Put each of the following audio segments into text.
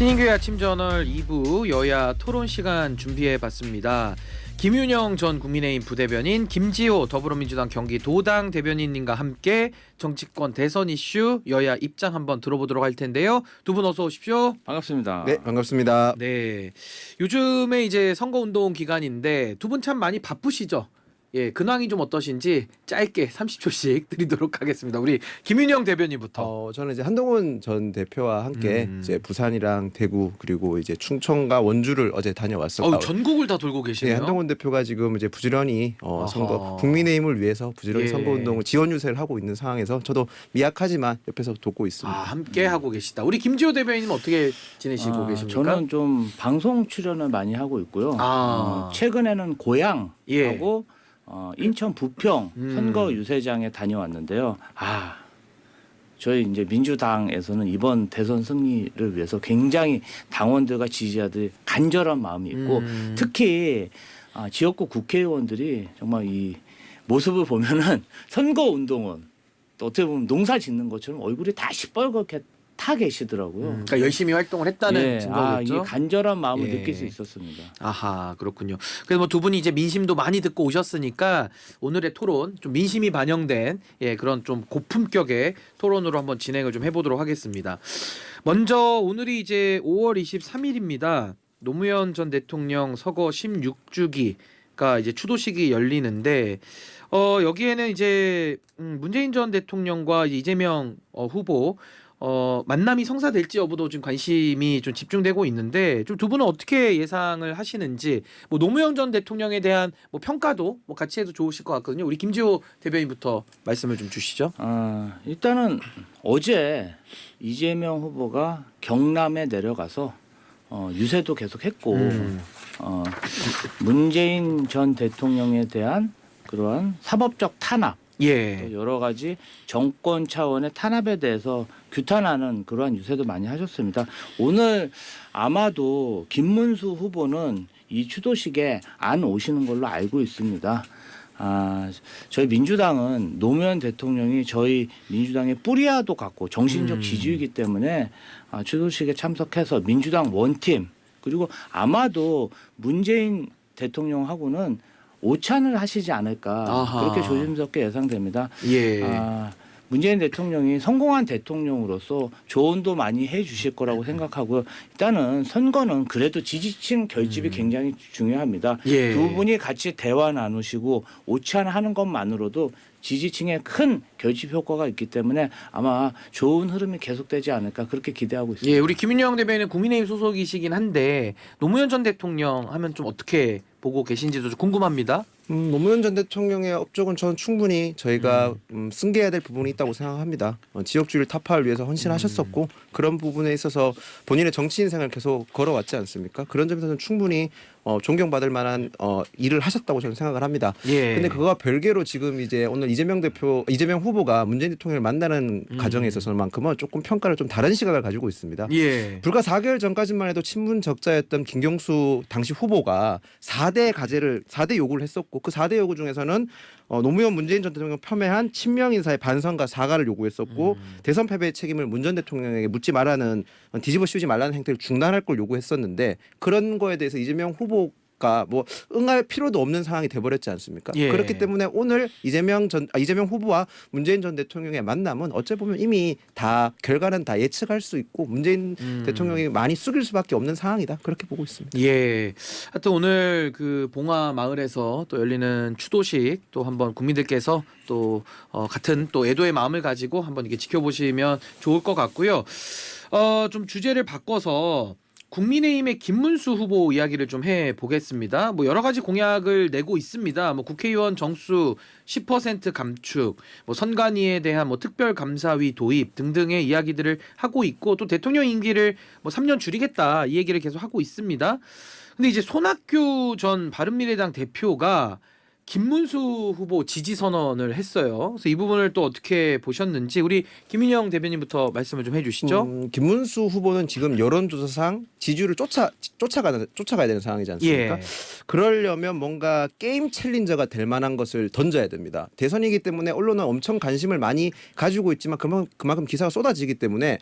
신인교회 아침 저널 2부 여야 토론 시간 준비해 봤습니다. 김윤영 전 국민의힘 부대변인, 김지호 더불어민주당 경기도당 대변인님과 함께 정치권 대선 이슈 여야 입장 한번 들어보도록 할 텐데요. 두 분 어서 오십시오. 반갑습니다. 네, 반갑습니다. 네. 요즘에 이제 선거 운동 기간인데 두 분 참 많이 바쁘시죠? 예, 근황이 좀 어떠신지 짧게 30초씩 드리도록 하겠습니다. 우리 김윤영 대변인부터. 어, 저는 이제 한동훈 전 대표와 함께 음. 이제 부산이랑 대구 그리고 이제 충청과 원주를 어제 다녀왔었고. 어우, 전국을 다 돌고 네, 계시네요. 한동훈 대표가 지금 이제 부지런히 어, 아하. 선거 국민의힘을 위해서 부지런히 예. 선거 운동을 지원 유세를 하고 있는 상황에서 저도 미약하지만 옆에서 돕고 아, 있습니다. 함께 하고 계시다. 우리 김지호 대변인은 어떻게 지내시고 아, 계십니까? 저는 좀 방송 출연을 많이 하고 있고요. 아. 어, 최근에는 고향하고 예. 어, 인천 부평 음. 선거 유세장에 다녀왔는데요. 아, 저희 이제 민주당에서는 이번 대선 승리를 위해서 굉장히 당원들과 지지자들이 간절한 마음이 있고 음. 특히 아, 지역구 국회의원들이 정말 이 모습을 보면은 선거 운동은 또 어떻게 보면 농사 짓는 것처럼 얼굴이 다 시뻘겋게 타 계시더라고요. 음, 그러니까 열심히 활동을 했다는 예, 아, 증거겠죠. 이 간절한 마음을 예. 느낄 수 있었습니다. 아하 그렇군요. 그래서 뭐 두 분이 이제 민심도 많이 듣고 오셨으니까 오늘의 토론 좀 민심이 반영된 예 그런 좀 고품격의 토론으로 한번 진행을 좀 해보도록 하겠습니다. 먼저 오늘이 이제 5월 23일입니다. 노무현 전 대통령 서거 16주기가 이제 추도식이 열리는데 어 여기에는 이제 음, 문재인 전 대통령과 이재명 어, 후보 어 만남이 성사될지 여부도 좀 관심이 좀 집중되고 있는데 좀 두 분은 어떻게 예상을 하시는지 뭐 노무현 전 대통령에 대한 뭐 평가도 뭐 같이 해도 좋으실 것 같거든요. 우리 김지호 대변인부터 말씀을 좀 주시죠. 아, 일단은 어제 이재명 후보가 경남에 내려가서 어, 유세도 계속했고 음. 어, 문재인 전 대통령에 대한 그러한 사법적 탄압 예. 또 여러 가지 정권 차원의 탄압에 대해서 규탄하는 그러한 유세도 많이 하셨습니다. 오늘 아마도 김문수 후보는 이 추도식에 안 오시는 걸로 알고 있습니다. 아, 저희 민주당은 노무현 대통령이 저희 민주당의 뿌리와도 같고 정신적 음. 지지이기 때문에 아, 추도식에 참석해서 민주당 원팀 그리고 아마도 문재인 대통령하고는 오찬을 하시지 않을까 아하. 그렇게 조심스럽게 예상됩니다. 예. 아, 문재인 대통령이 성공한 대통령으로서 조언도 많이 해 주실 거라고 생각하고요. 일단은 선거는 그래도 지지층 결집이 굉장히 중요합니다. 음. 예. 두 분이 같이 대화 나누시고 오찬하는 것만으로도 지지층에 큰 결집 효과가 있기 때문에 아마 좋은 흐름이 계속되지 않을까 그렇게 기대하고 있습니다. 예, 우리 김윤영 대변인은 국민의힘 소속이시긴 한데 노무현 전 대통령 하면 좀 어떻게 보고 계신지도 좀 궁금합니다. 음, 노무현 전 대통령의 업적은 저는 충분히 저희가 음, 승계해야 될 부분이 있다고 생각합니다. 어, 지역주의를 타파를 위해서 헌신하셨었고 음. 그런 부분에 있어서 본인의 정치 인생을 계속 걸어왔지 않습니까? 그런 점에서는 충분히 어, 존경받을 만한 어, 일을 하셨다고 저는 생각을 합니다. 예. 근데 그거와 별개로 지금 이제 오늘 이재명 대표, 이재명 후보가 문재인 대통령을 만나는 음. 과정에 있어서만큼은 조금 평가를 좀 다른 시각을 가지고 있습니다. 예. 불과 4개월 전까지만 해도 친문 적자였던 김경수 당시 후보가 4대 가제를 4대 요구를 했었고 그 4대 요구 중에서는 어, 노무현 문재인 전 대통령 폄훼한 친명 인사의 반성과 사과를 요구했었고 음. 대선 패배의 책임을 문 전 대통령에게 묻지 말라는 어, 뒤집어 씌우지 말라는 행태를 중단할 걸 요구했었는데 그런 거에 대해서 이재명 후보 가뭐 응할 필요도 없는 상황이 돼버렸지 않습니까? 예. 그렇기 때문에 오늘 이재명 전 아, 이재명 후보와 문재인 전 대통령의 만남은 어찌 보면 이미 다 결과는 다 예측할 수 있고 문재인 음. 대통령이 많이 숙일 수밖에 없는 상황이다 그렇게 보고 있습니다. 예. 하여튼 오늘 그 봉화 마을에서 또 열리는 추도식 또 한번 국민들께서 또 어, 같은 또 애도의 마음을 가지고 한번 이게 지켜보시면 좋을 것 같고요. 어, 좀 주제를 바꿔서 국민의힘의 김문수 후보 이야기를 좀 해 보겠습니다. 뭐 여러 가지 공약을 내고 있습니다. 뭐 국회의원 정수 10% 감축, 뭐 선관위에 대한 뭐 특별 감사위 도입 등등의 이야기들을 하고 있고 또 대통령 임기를 뭐 3년 줄이겠다 이 얘기를 계속 하고 있습니다. 근데 이제 손학규 전 바른미래당 대표가 김문수 후보 지지 선언을 했어요. 그래서 이 부분을 또 어떻게 보셨는지 우리 김인영 대변인부터 말씀을 좀 해주시죠. 음, 김문수 후보는 지금 여론조사상 지지율을 쫓아 쫓아가는 쫓아가야 되는 상황이지 않습니까? 예. 그러려면 뭔가 게임 챌린저가 될 만한 것을 던져야 됩니다. 대선이기 때문에 언론은 엄청 관심을 많이 가지고 있지만 그만큼, 그만큼 기사가 쏟아지기 때문에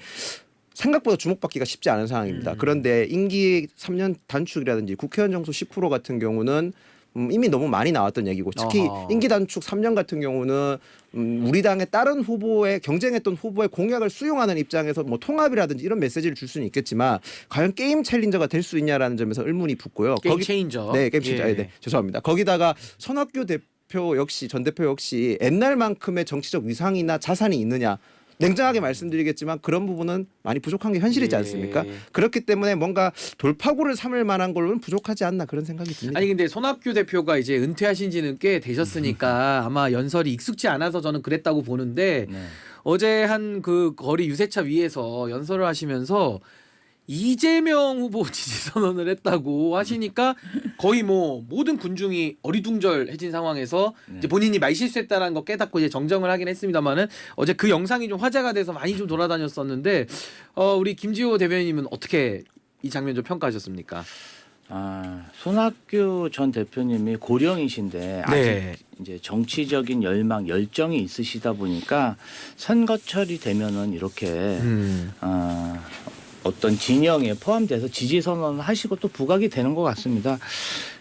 생각보다 주목받기가 쉽지 않은 상황입니다. 음. 그런데 임기 3년 단축이라든지 국회의원 정수 10% 같은 경우는 음, 이미 너무 많이 나왔던 얘기고 특히 어허. 임기 단축 3년 같은 경우는 음, 우리 당의 다른 후보의 경쟁했던 후보의 공약을 수용하는 입장에서 뭐 통합이라든지 이런 메시지를 줄 수는 있겠지만 과연 게임 챌린저가 될 수 있냐라는 점에서 의문이 붙고요. 게임 체인저. 네, 게임 체인저. 예. 네, 죄송합니다. 거기다가 손학규 대표 역시 전 대표 역시 옛날만큼의 정치적 위상이나 자산이 있느냐 냉정하게 말씀드리겠지만 그런 부분은 많이 부족한 게 현실이지 예. 않습니까? 그렇기 때문에 뭔가 돌파구를 삼을 만한 걸로는 부족하지 않나 그런 생각이 듭니다. 아니 근데 손학규 대표가 이제 은퇴하신 지는 꽤 되셨으니까 아마 연설이 익숙지 않아서 저는 그랬다고 보는데 네. 어제 한 그 거리 유세차 위에서 연설을 하시면서 이재명 후보 지지 선언을 했다고 하시니까 거의 뭐 모든 군중이 어리둥절해진 상황에서 네. 이제 본인이 말실수했다는 거 깨닫고 이제 정정을 하긴 했습니다만은 어제 그 영상이 좀 화제가 돼서 많이 좀 돌아다녔었는데 어 우리 김지호 대변인님은 어떻게 이 장면 좀 평가하셨습니까? 아, 손학규 전 대표님이 고령이신데 아직 네. 이제 정치적인 열망, 열정이 있으시다 보니까 선거철이 되면은 이렇게 음. 아, 어떤 진영에 포함돼서 지지 선언을 하시고 또 부각이 되는 것 같습니다.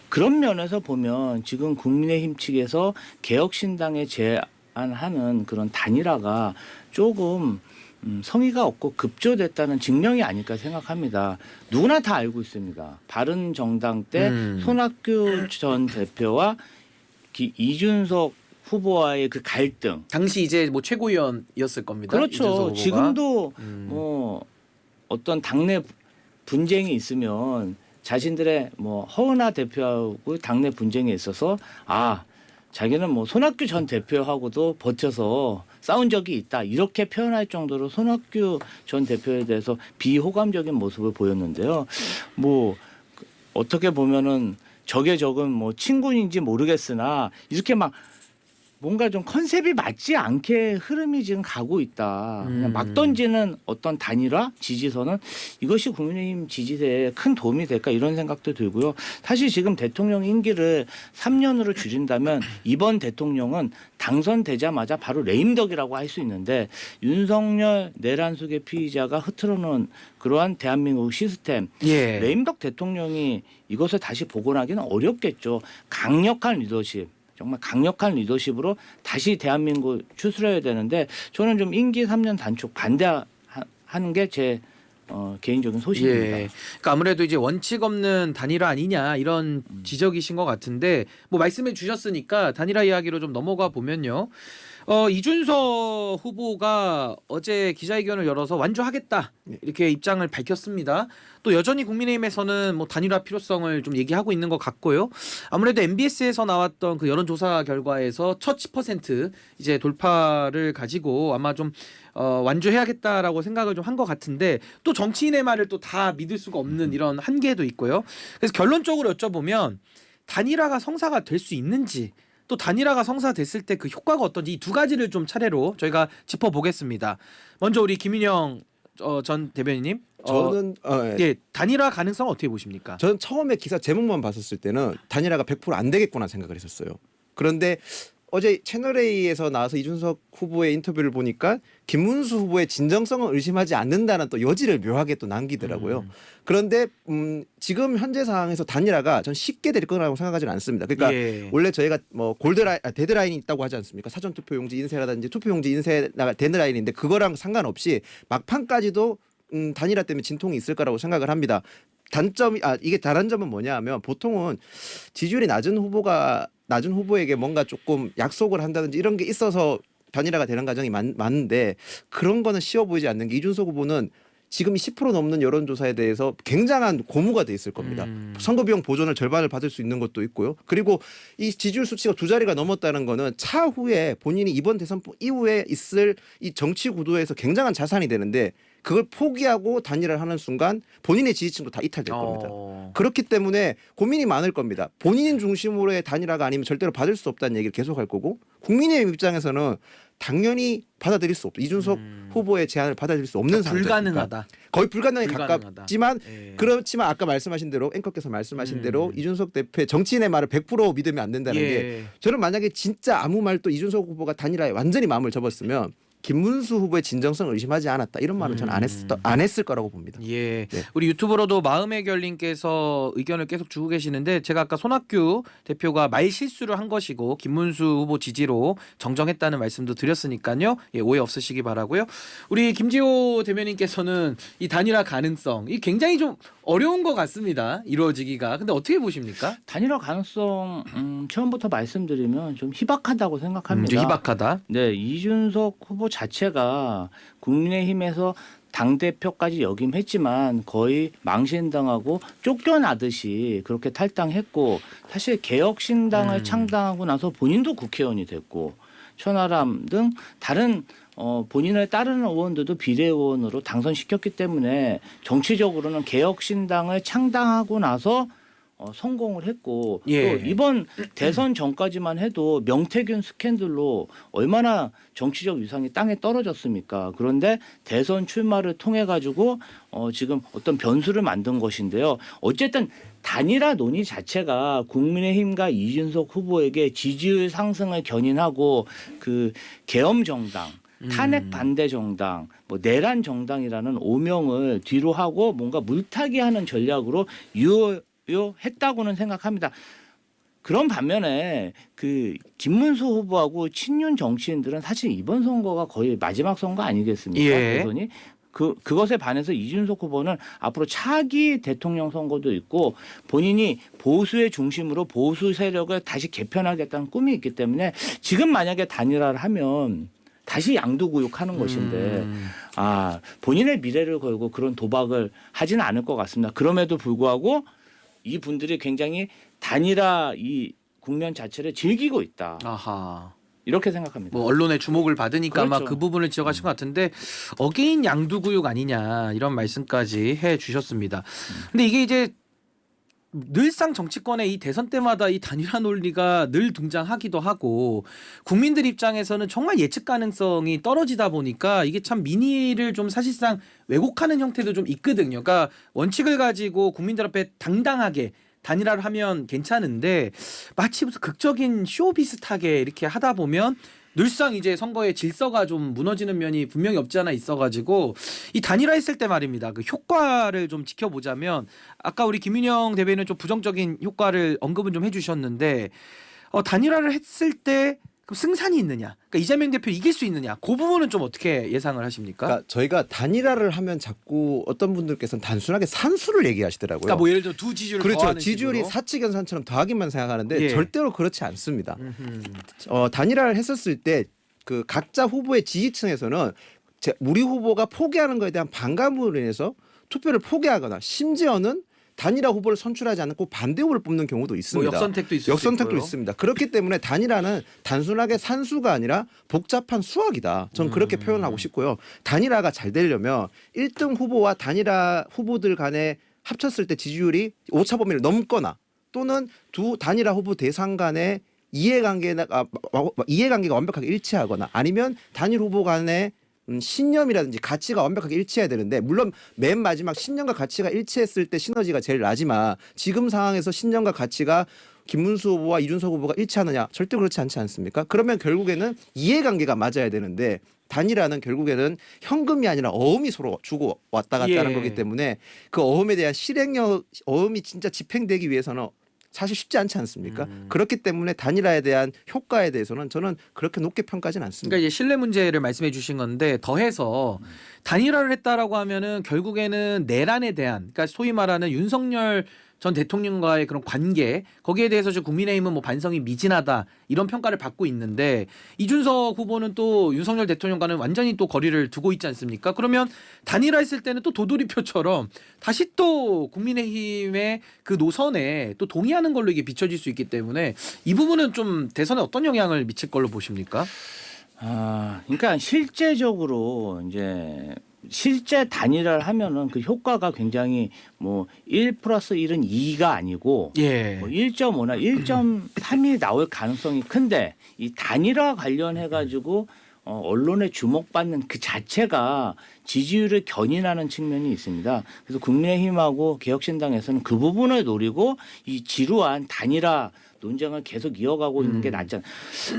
그런 면에서 보면 지금 국민의힘 측에서 개혁신당에 제안하는 그런 단일화가 조금 음, 성의가 없고 급조됐다는 증명이 아닐까 생각합니다. 누구나 다 알고 있습니다. 바른 정당 때 음. 손학규 전 대표와 기- 이준석 후보와의 그 갈등. 당시 이제 뭐 최고위원이었을 겁니다. 그렇죠. 지금도 음. 뭐 어떤 당내 분쟁이 있으면 자신들의 뭐 허은하 대표하고 당내 분쟁에 있어서 아 자기는 뭐 손학규 전 대표하고도 버텨서 싸운 적이 있다 이렇게 표현할 정도로 손학규 전 대표에 대해서 비호감적인 모습을 보였는데요. 뭐 그- 어떻게 보면은 적의 적은 뭐 친군인지 모르겠으나 이렇게 막 뭔가 좀 컨셉이 맞지 않게 흐름이 지금 가고 있다. 그냥 음. 막 던지는 어떤 단일화 지지선은 이것이 국민의힘 지지세에 큰 도움이 될까 이런 생각도 들고요. 사실 지금 대통령 임기를 3년으로 줄인다면 이번 대통령은 당선되자마자 바로 레임덕이라고 할 수 있는데 윤석열 내란 속의 피의자가 흐트러놓은 그러한 대한민국 시스템 예. 레임덕 대통령이 이것을 다시 복원하기는 어렵겠죠. 강력한 리더십. 정말 강력한 리더십으로 다시 대한민국 추스려야 되는데 저는 좀 임기 3년 단축 반대하는 게제 어, 개인적인 소식입니다. 예. 그러니까 아무래도 이제 원칙 없는 단일화 아니냐 이런 음. 지적이신 것 같은데 뭐 말씀해 주셨으니까 단일화 이야기로 좀 넘어가 보면요. 어 이준석 후보가 어제 기자회견을 열어서 완주하겠다 네. 이렇게 입장을 밝혔습니다. 또 여전히 국민의힘에서는 뭐 단일화 필요성을 좀 얘기하고 있는 것 같고요. 아무래도 MBS에서 나왔던 그 여론조사 결과에서 첫 10% 이제 돌파를 가지고 아마 좀 어, 완주해야겠다라고 생각을 좀 한 것 같은데 또 정치인의 말을 또 다 믿을 수가 없는 이런 한계도 있고요. 그래서 결론적으로 여쭤보면 단일화가 성사가 될 수 있는지 또 단일화가 성사됐을 때 그 효과가 어떤지 이 두 가지를 좀 차례로 저희가 짚어보겠습니다. 먼저 우리 김인영 어, 전 대변인님. 어, 저는 어, 예. 예 단일화 가능성 어떻게 보십니까? 저는 처음에 기사 제목만 봤었을 때는 단일화가 100%안 되겠구나 생각을 했었어요. 그런데 어제 채널A에서 나와서 이준석 후보의 인터뷰를 보니까 김문수 후보의 진정성을 의심하지 않는다는 또 여지를 묘하게 또 남기더라고요. 음. 그런데 음, 지금 현재 상황에서 단일화가 전 쉽게 될 거라고 생각하지는 않습니다. 그러니까 예. 원래 저희가 뭐 골드라인 아, 데드라인이 있다고 하지 않습니까? 사전 투표용지 인쇄라든지 투표용지 인쇄가 데드라인인데 그거랑 상관없이 막판까지도 음, 단일화 때문에 진통이 있을 거라고 생각을 합니다. 단점이 아 이게 다른 점은 뭐냐하면 보통은 지지율이 낮은 후보가 낮은 후보에게 뭔가 조금 약속을 한다든지 이런 게 있어서 단일화가 되는 과정이 많, 많은데 그런 거는 쉬워 보이지 않는 게 이준석 후보는 지금 이10% 넘는 여론조사에 대해서 굉장한 고무가 돼 있을 겁니다. 음. 선거 비용 보존을 절반을 받을 수 있는 것도 있고요. 그리고 이 지지율 수치가 두 자리가 넘었다는 거는 차후에 본인이 이번 대선 이후에 있을 이 정치 구도에서 굉장한 자산이 되는데 그걸 포기하고 단일화를 하는 순간 본인의 지지층도 다 이탈될 겁니다. 어. 그렇기 때문에 고민이 많을 겁니다. 본인 중심으로의 단일화가 아니면 절대로 받을 수 없다는 얘기를 계속 할 거고 국민의힘 입장에서는 당연히 받아들일 수 없다. 이준석 음. 후보의 제안을 받아들일 수 없는 상황 불가능하다. 거의 불가능에 불가능하다. 가깝지만 예. 그렇지만 아까 말씀하신 대로 앵커께서 말씀하신 음. 대로 이준석 대표의 정치인의 말을 100% 믿으면 안 된다는 게 예. 저는 만약에 진짜 아무 말도 이준석 후보가 단일화에 완전히 마음을 접었으면 김문수 후보의 진정성을 의심하지 않았다 이런 말은 저는 안 했, 안 했을 거라고 봅니다. 예. 네. 우리 유튜브로도 마음의 결님께서 의견을 계속 주고 계시는데 제가 아까 손학규 대표가 말 실수를 한 것이고 김문수 후보 지지로 정정했다는 말씀도 드렸으니까요. 예, 오해 없으시기 바라고요. 우리 김지호 대변인께서는 이 단일화 가능성 이 굉장히 좀 어려운 것 같습니다. 이루어지기가. 근데 어떻게 보십니까? 단일화 가능성 음, 처음부터 말씀드리면 좀 희박하다고 음, 생각합니다. 좀 희박하다. 네, 이준석 후보 자체가 국민의힘에서 당 대표까지 역임했지만 거의 망신당하고 쫓겨나듯이 그렇게 탈당했고 사실 개혁신당을 음. 창당하고 나서 본인도 국회의원이 됐고 천하람 등 다른 어, 본인을 따르는 의원들도 비례의원으로 당선시켰기 때문에 정치적으로는 개혁신당을 창당하고 나서 어, 성공을 했고 예. 또 이번 대선 전까지만 해도 명태균 스캔들로 얼마나 정치적 위상이 땅에 떨어졌습니까? 그런데 대선 출마를 통해 가지고 어, 지금 어떤 변수를 만든 것인데요. 어쨌든 단일화 논의 자체가 국민의힘과 이준석 후보에게 지지율 상승을 견인하고 그 계엄 정당 탄핵 반대 정당, 뭐 내란 정당이라는 오명을 뒤로 하고 뭔가 물타기하는 전략으로 유효 했다고는 생각합니다. 그런 반면에 그 김문수 후보하고 친윤 정치인들은 사실 이번 선거가 거의 마지막 선거 아니겠습니까? 예. 대선이 그 그것에 반해서 이준석 후보는 앞으로 차기 대통령 선거도 있고 본인이 보수의 중심으로 보수 세력을 다시 개편하겠다는 꿈이 있기 때문에 지금 만약에 단일화를 하면 다시 양도구육하는 것인데 음. 아 본인의 미래를 걸고 그런 도박을 하지는 않을 것 같습니다. 그럼에도 불구하고 이 분들이 굉장히 단일화 이 국면 자체를 즐기고 있다 아하. 이렇게 생각합니다. 뭐 언론의 주목을 받으니까 아마 그렇죠. 그 부분을 지적하신 것 같은데 어게인 양두구육 아니냐 이런 말씀까지 해 주셨습니다. 근데 이게 이제 늘상 정치권의 이 대선 때마다 이 단일화 논리가 늘 등장하기도 하고 국민들 입장에서는 정말 예측 가능성이 떨어지다 보니까 이게 참 민의를 좀 사실상 왜곡하는 형태도 좀 있거든요. 그러니까 원칙을 가지고 국민들 앞에 당당하게 단일화를 하면 괜찮은데 마치 무슨 극적인 쇼 비슷하게 이렇게 하다 보면 늘상 이제 선거의 질서가 좀 무너지는 면이 분명히 없지 않아 있어가지고 이 단일화했을 때 말입니다. 그 효과를 좀 지켜보자면 아까 우리 김윤영 대변인은 좀 부정적인 효과를 언급은 좀 해주셨는데 어, 단일화를 했을 때 그럼 승산이 있느냐? 그러니까 이재명 대표 이길 수 있느냐? 그 부분은 좀 어떻게 예상을 하십니까? 그러니까 저희가 단일화를 하면 자꾸 어떤 분들께서는 단순하게 산수를 얘기하시더라고요. 그러니까 뭐 예를 들어 두 지지율을 그렇죠. 지지율이 식으로. 사칙연산처럼 더하기만 생각하는데 예. 절대로 그렇지 않습니다. 음흠. 어, 단일화를 했었을 때 그 각자 후보의 지지층에서는 제, 우리 후보가 포기하는 것에 대한 반감으로 인해서 투표를 포기하거나 심지어는 단일화 후보를 선출하지 않고 반대 후보를 뽑는 경우도 뭐 있습니다. 역선택도 있을 수 역선택도. 있습니다. 그렇기 때문에 단일화는 단순하게 산수가 아니라 복잡한 수학이다. 전 그렇게 음. 표현하고 싶고요. 단일화가 잘 되려면 1등 후보와 단일화 후보들 간에 합쳤을 때 지지율이 오차 범위를 넘거나 또는 두 단일화 후보 대상 간의 이해관계가 아, 이해관계가 완벽하게 일치하거나 아니면 단일 후보 간의 음, 신념이라든지 가치가 완벽하게 일치해야 되는데 물론 맨 마지막 신념과 가치가 일치했을 때 시너지가 제일 나지만 지금 상황에서 신념과 가치가 김문수 후보와 이준석 후보가 일치하느냐 절대 그렇지 않지 않습니까? 그러면 결국에는 이해관계가 맞아야 되는데 단일화는 결국에는 현금이 아니라 어음이 서로 주고 왔다 갔다 하는 예. 거기 때문에 그 어음에 대한 실행력 어음이 진짜 집행되기 위해서는 사실 쉽지 않지 않습니까? 음. 그렇기 때문에 단일화에 대한 효과에 대해서는 저는 그렇게 높게 평가하지는 않습니다. 그러니까 이제 신뢰 문제를 말씀해 주신 건데 더해서 단일화를 했다라고 하면은 결국에는 내란에 대한 그러니까 소위 말하는 윤석열 전 대통령과의 그런 관계 거기에 대해서 지금 국민의힘은 뭐 반성이 미진하다 이런 평가를 받고 있는데 이준석 후보는 또 윤석열 대통령과는 완전히 또 거리를 두고 있지 않습니까? 그러면 단일화했을 때는 또 도돌이표처럼 다시 또 국민의힘의 그 노선에 또 동의하는 걸로 이게 비춰질 수 있기 때문에 이 부분은 좀 대선에 어떤 영향을 미칠 걸로 보십니까? 아, 그러니까 실제적으로 이제 실제 단일화를 하면은 그 효과가 굉장히 뭐 1 플러스 1은 2가 아니고 예. 뭐 1.5나 1.3이 나올 가능성이 큰데 이 단일화 관련해 가지고 어, 언론에 주목받는 그 자체가 지지율을 견인하는 측면이 있습니다. 그래서 국민의힘하고 개혁신당에서는 그 부분을 노리고 이 지루한 단일화 논쟁을 계속 이어가고 있는 게 낫지 않.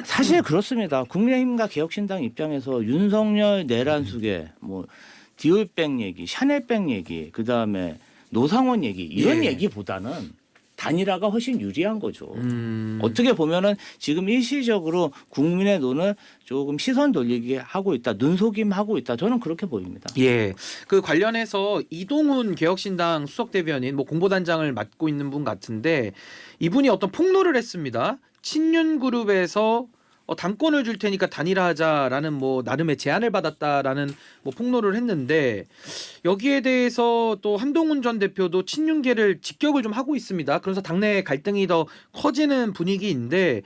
사실 그렇습니다. 국민의힘과 개혁신당 입장에서 윤석열 내란 속에 뭐 디올백 얘기, 샤넬백 얘기, 그 다음에 노상원 얘기 이런 예. 얘기보다는 단일화가 훨씬 유리한 거죠. 음. 어떻게 보면은 지금 일시적으로 국민의 눈을 조금 시선 돌리게 하고 있다, 눈속임 하고 있다. 저는 그렇게 보입니다. 예. 그 관련해서 이동훈 개혁신당 수석 대변인 뭐 공보단장을 맡고 있는 분 같은데 이분이 어떤 폭로를 했습니다. 친윤 그룹에서 어, 당권을 줄 테니까 단일화하자라는 뭐 나름의 제안을 받았다라는 뭐 폭로를 했는데 여기에 대해서 또 한동훈 전 대표도 친윤계를 직격을 좀 하고 있습니다. 그래서 당내 갈등이 더 커지는 분위기인데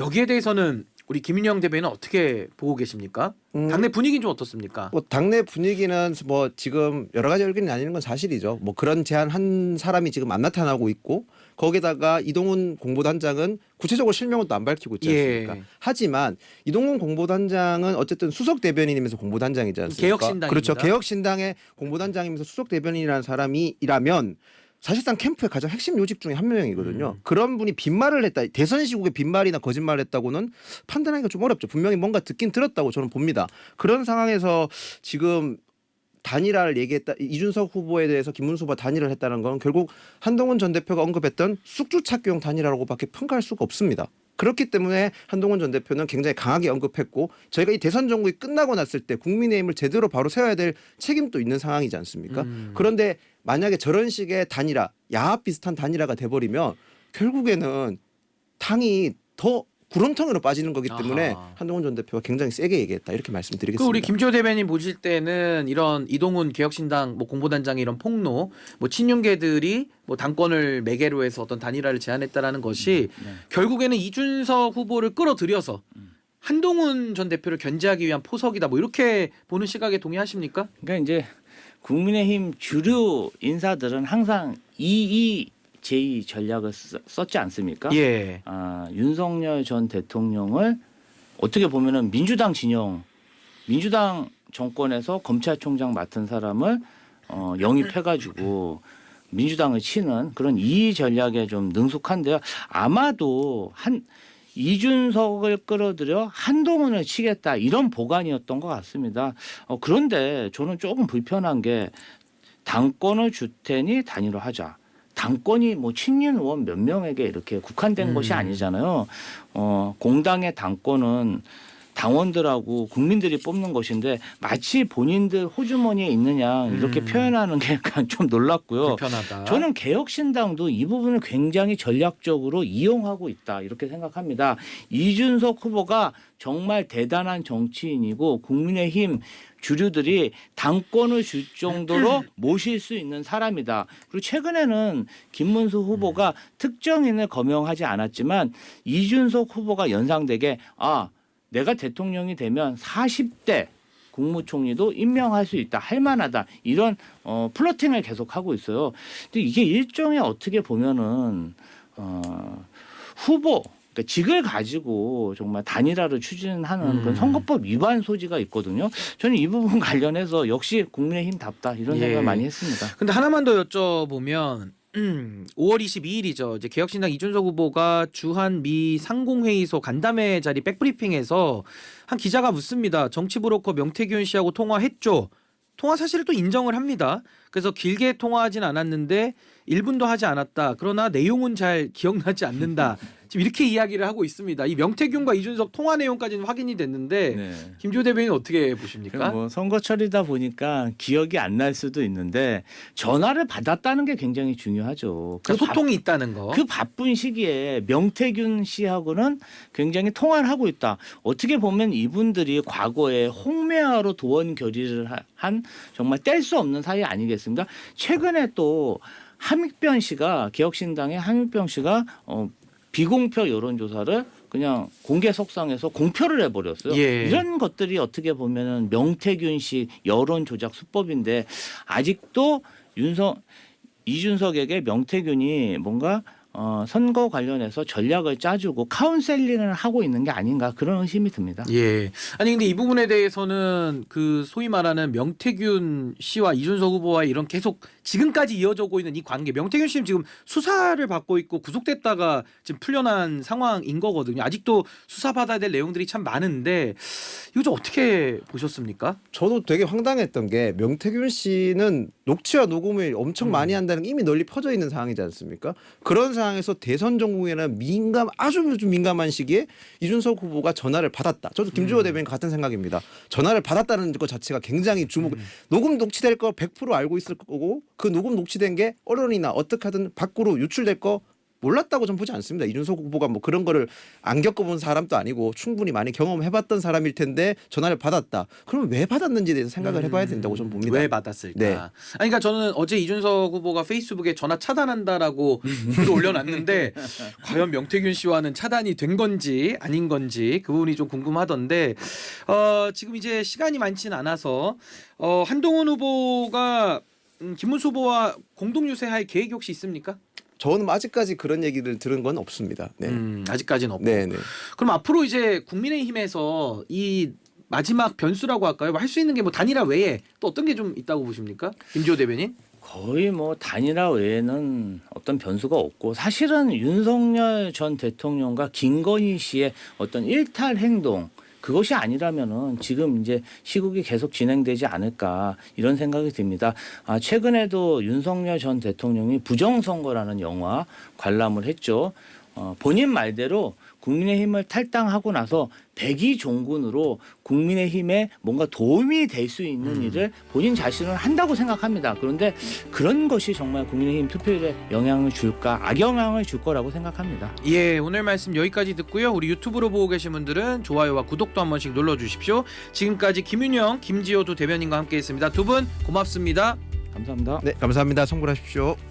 여기에 대해서는 우리 김인영 대변인은 어떻게 보고 계십니까? 음, 당내 분위기는 좀 어떻습니까? 뭐 당내 분위기는 뭐 지금 여러 가지 의견이 나뉘는 건 사실이죠. 뭐 그런 제안 한 사람이 지금 안 나타나고 있고 거기다가 이동훈 공보단장은 구체적으로 실명은 또 안 밝히고 있지 않습니까? 예. 하지만 이동훈 공보단장은 어쨌든 수석 대변인이면서 공보단장이지 않습니까? 개혁신당입니다. 그렇죠. 개혁신당의 공보단장이면서 수석 대변인이라는 사람이라면 사실상 캠프의 가장 핵심 요직 중에 한 명이거든요. 음. 그런 분이 빈말을 했다. 대선 시국에 빈말이나 거짓말을 했다고는 판단하기가 좀 어렵죠. 분명히 뭔가 듣긴 들었다고 저는 봅니다. 그런 상황에서 지금 단일화를 얘기했다. 이준석 후보에 대해서 김문수 후보가 단일화를 했다는 건 결국 한동훈 전 대표가 언급했던 숙주찾기용 단일화라고밖에 평가할 수가 없습니다. 그렇기 때문에 한동훈 전 대표는 굉장히 강하게 언급했고 저희가 이 대선 정국이 끝나고 났을 때 국민의힘을 제대로 바로 세워야 될 책임도 있는 상황이지 않습니까? 음. 그런데 만약에 저런 식의 단일화, 야합 비슷한 단일화가 돼버리면 결국에는 당이 더 구렁텅이로 빠지는 거기 때문에 아하. 한동훈 전 대표가 굉장히 세게 얘기했다 이렇게 그 말씀드리겠습니다. 우리 김조 대변인 보실 때는 이런 이동훈 개혁신당 뭐 공보단장의 이런 폭로, 뭐 친윤계들이 뭐 당권을 매개로 해서 어떤 단일화를 제안했다라는 것이 네. 결국에는 이준석 후보를 끌어들여서 한동훈 전 대표를 견제하기 위한 포석이다. 뭐 이렇게 보는 시각에 동의하십니까? 그러니까 이제 국민의힘 주류 인사들은 항상 EEJ 전략을 쓰- 썼지 않습니까? 예. 아, 윤석열 전 대통령을 어떻게 보면은 민주당 진영, 민주당 정권에서 검찰총장 맡은 사람을 어, 영입해가지고 민주당을 치는 그런 이의 전략에 좀 능숙한데요. 아마도 한 이준석을 끌어들여 한동훈을 치겠다 이런 보관이었던 것 같습니다. 어, 그런데 저는 조금 불편한 게 당권을 줄 테니 단일화하자. 당권이 뭐 친윤 의원 몇 명에게 이렇게 국한된 음. 것이 아니잖아요. 어, 공당의 당권은 당원들하고 국민들이 뽑는 것인데 마치 본인들 호주머니에 있느냐 이렇게 음. 표현하는 게 약간 좀 놀랐고요. 불편하다. 저는 개혁신당도 이 부분을 굉장히 전략적으로 이용하고 있다 이렇게 생각합니다. 이준석 후보가 정말 대단한 정치인이고 국민의힘 주류들이 당권을 줄 정도로 모실 수 있는 사람이다. 그리고 최근에는 김문수 후보가 특정인을 거명하지 않았지만 이준석 후보가 연상되게 아 내가 대통령이 되면 40대 국무총리도 임명할 수 있다, 할 만하다 이런 어, 플러팅을 계속 하고 있어요. 근데 이게 일종의 어떻게 보면은 어, 후보 그러니까 직을 가지고 정말 단일화를 추진하는 음. 그런 선거법 위반 소지가 있거든요. 저는 이 부분 관련해서 역시 국민의힘답다 이런 예. 생각을 많이 했습니다. 근데 하나만 더 여쭤보면 음, 5월 22일이죠. 이제 개혁신당 이준석 후보가 주한 미 상공회의소 간담회 자리 백브리핑에서 한 기자가 묻습니다. 정치 브로커 명태균 씨하고 통화했죠. 통화 사실을 또 인정을 합니다. 그래서 길게 통화하진 않았는데 1분도 하지 않았다. 그러나 내용은 잘 기억나지 않는다. 지금 이렇게 이야기를 하고 있습니다. 이 명태균과 이준석 통화 내용까지는 확인이 됐는데 네. 김조 대변인 어떻게 보십니까? 뭐 선거철이다 보니까 기억이 안 날 수도 있는데 전화를 받았다는 게 굉장히 중요하죠. 그그 바- 소통이 있다는 거. 그 바쁜 시기에 명태균 씨하고는 굉장히 통화를 하고 있다. 어떻게 보면 이분들이 과거에 홍매화로 도원 결의를 하- 한 정말 뗄 수 없는 사이 아니겠습니까? 최근에 또 함익변 씨가 개혁신당의 함익변 씨가 어, 비공표 여론조사를 그냥 공개 석상에서 공표를 해버렸어요. 예. 이런 것들이 어떻게 보면은 명태균식 여론 조작 수법인데 아직도 윤석 이준석에게 명태균이 뭔가 어, 선거 관련해서 전략을 짜주고 카운셀링을 하고 있는 게 아닌가 그런 의심이 듭니다. 예. 아니 근데 이 부분에 대해서는 그 소위 말하는 명태균 씨와 이준석 후보와의 이런 계속 지금까지 이어져고 있는 이 관계. 명태균 씨는 지금 수사를 받고 있고 구속됐다가 지금 풀려난 상황인 거거든요. 아직도 수사 받아야 될 내용들이 참 많은데 이거 좀 어떻게 보셨습니까? 저도 되게 황당했던 게 명태균 씨는 녹취와 녹음을 엄청 음. 많이 한다는 게 이미 널리 퍼져 있는 상황이지 않습니까? 그런 상황에서 대선 전국에는 민감 아주 아주 민감한 시기에 이준석 후보가 전화를 받았다. 저도 김주호 음. 대변인 같은 생각입니다. 전화를 받았다는 것 자체가 굉장히 주목. 음. 녹음 녹취될 거 100% 알고 있을 거고 그 녹음 녹취된 게 언론이나 어떻게 하든 밖으로 유출될 거 몰랐다고 전 보지 않습니다. 이준석 후보가 뭐 그런 거를 안 겪어본 사람도 아니고 충분히 많이 경험해봤던 사람일 텐데 전화를 받았다. 그러면 왜 받았는지에 대해서 생각을 해봐야 된다고 저는 봅니다. 왜 받았을까? 네. 아니 그러니까 저는 어제 이준석 후보가 페이스북에 전화 차단한다라고 글을 올려놨는데 과연 명태균 씨와는 차단이 된 건지 아닌 건지 그 부분이 좀 궁금하던데 어, 지금 이제 시간이 많지는 않아서 어, 한동훈 후보가 음, 김문수 후보와 공동 유세할 계획이 혹시 있습니까? 저는 아직까지 그런 얘기를 들은 건 없습니다. 네. 음, 아직까지는 없고. 네, 네. 그럼 앞으로 이제 국민의힘에서 이 마지막 변수라고 할까요? 할 수 있는 게 뭐 단일화 외에 또 어떤 게 좀 있다고 보십니까? 김지호 대변인? 거의 뭐 단일화 외에는 어떤 변수가 없고 사실은 윤석열 전 대통령과 김건희 씨의 어떤 일탈 행동 그것이 아니라면은 지금 이제 시국이 계속 진행되지 않을까 이런 생각이 듭니다. 아, 최근에도 윤석열 전 대통령이 부정선거라는 영화 관람을 했죠. 어, 본인 말대로 국민의힘을 탈당하고 나서 백의 종군으로 국민의힘에 뭔가 도움이 될 수 있는 음. 일을 본인 자신은 한다고 생각합니다. 그런데 그런 것이 정말 국민의힘 투표율에 영향을 줄까 악영향을 줄 거라고 생각합니다. 예, 오늘 말씀 여기까지 듣고요. 우리 유튜브로 보고 계신 분들은 좋아요와 구독도 한 번씩 눌러 주십시오. 지금까지 김윤영, 김지호 두 대변인과 함께 했습니다. 두 분 고맙습니다. 감사합니다. 네, 감사합니다. 성불하십시오.